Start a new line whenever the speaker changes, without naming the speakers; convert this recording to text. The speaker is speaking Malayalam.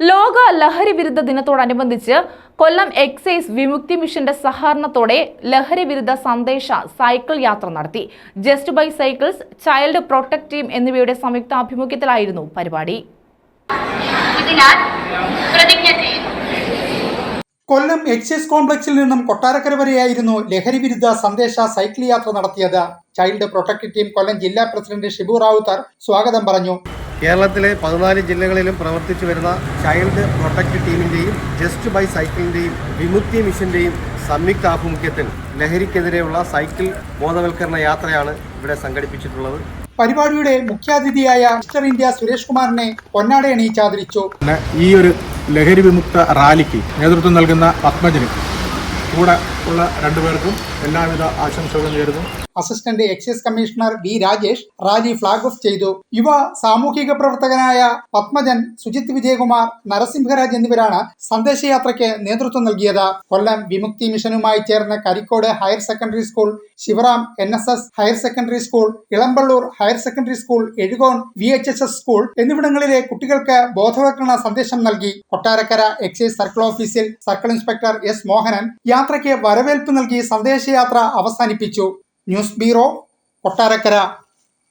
ലോക ലഹരി വിരുദ്ധ ദിനത്തോടനുബന്ധിച്ച് കൊല്ലം എക്സൈസ് വിമുക്തി മിഷന്റെ സഹകരണത്തോടെ ലഹരി വിരുദ്ധ സന്ദേശ സൈക്കിൾ യാത്ര നടത്തി. Just by cycles child protect team എന്നിവയുടെ
സംയുക്ത ആഭിമുഖ്യത്തിലായിരുന്നു പരിപാടി
കൊല്ലം എക്സൈസ് കോംപ്ലക്സിൽ നിന്നും കൊട്ടാരക്കര വരെയായിരുന്നു ലഹരി വിരുദ്ധ സന്ദേശ സൈക്കിൾ യാത്ര നടത്തിയത്. ചൈൽഡ് പ്രൊട്ടക്ട് ടീം കൊല്ലം ജില്ലാ പ്രസിഡന്റ് ഷിബു റാവുത്തർ സ്വാഗതം പറഞ്ഞു.
കേരളത്തിലെ പതിനാല് ജില്ലകളിലും പ്രവർത്തിച്ചു വരുന്ന ചൈൽഡ് പ്രൊട്ടക്റ്റ് ടീമിന്റെയും ജസ്റ്റ് ബൈ സൈക്കിളിന്റെയും വിമുക്തി മിഷന്റെയും സംയുക്ത ആഭിമുഖ്യത്തിൽ ലഹരിക്കെതിരെയുള്ള സൈക്കിൾ ബോധവൽക്കരണ യാത്രയാണ് ഇവിടെ സംഘടിപ്പിച്ചിട്ടുള്ളത്.
പരിപാടിയുടെ മുഖ്യാതിഥിയായ മിസ്റ്റർ ഇന്ത്യ സുരേഷ് കുമാറിനെ പൊന്നാട അണിയിച്ചാദരിച്ചു
ആദരിച്ചു. ഈ ഒരു ലഹരി വിമുക്ത റാലിക്ക് നേതൃത്വം നൽകുന്ന പത്മജനും കൂടെ ഉള്ള രണ്ടുപേർക്കും എല്ലാവിധ ആശംസകളും നേരുന്നു.
Assistant excise commissioner V Rajesh rally flag off ചെയ്തു. യുവ സാമൂഹിക പ്രവർത്തകനായ പത്മജൻ സുജിത് വിജയകുമാർ നരസിംഹരാജ് എന്നിവരാണ് സന്ദേശയാത്രയ്ക്ക് നേതൃത്വം നൽകിയത്. കൊല്ലം വിമുക്തി മിഷനുമായി ചേർന്ന Karikode higher secondary school Sivaram N S S higher secondary school Elampalloor higher secondary school Ezhukone V H S S school എന്നിവിടങ്ങളിലെ കുട്ടികൾക്ക് ബോധവൽക്കരണ സന്ദേശം നൽകി. കൊട്ടാരക്കര എക്സൈസ് സർക്കിൾ ഓഫീസിൽ സർക്കിൾ ഇൻസ്പെക്ടർ എസ് മോഹനൻ യാത്രയ്ക്ക് വരവേൽപ്പ് നൽകി സന്ദേശയാത്ര അവസാനിപ്പിച്ചു. News bureau Kottarakkara.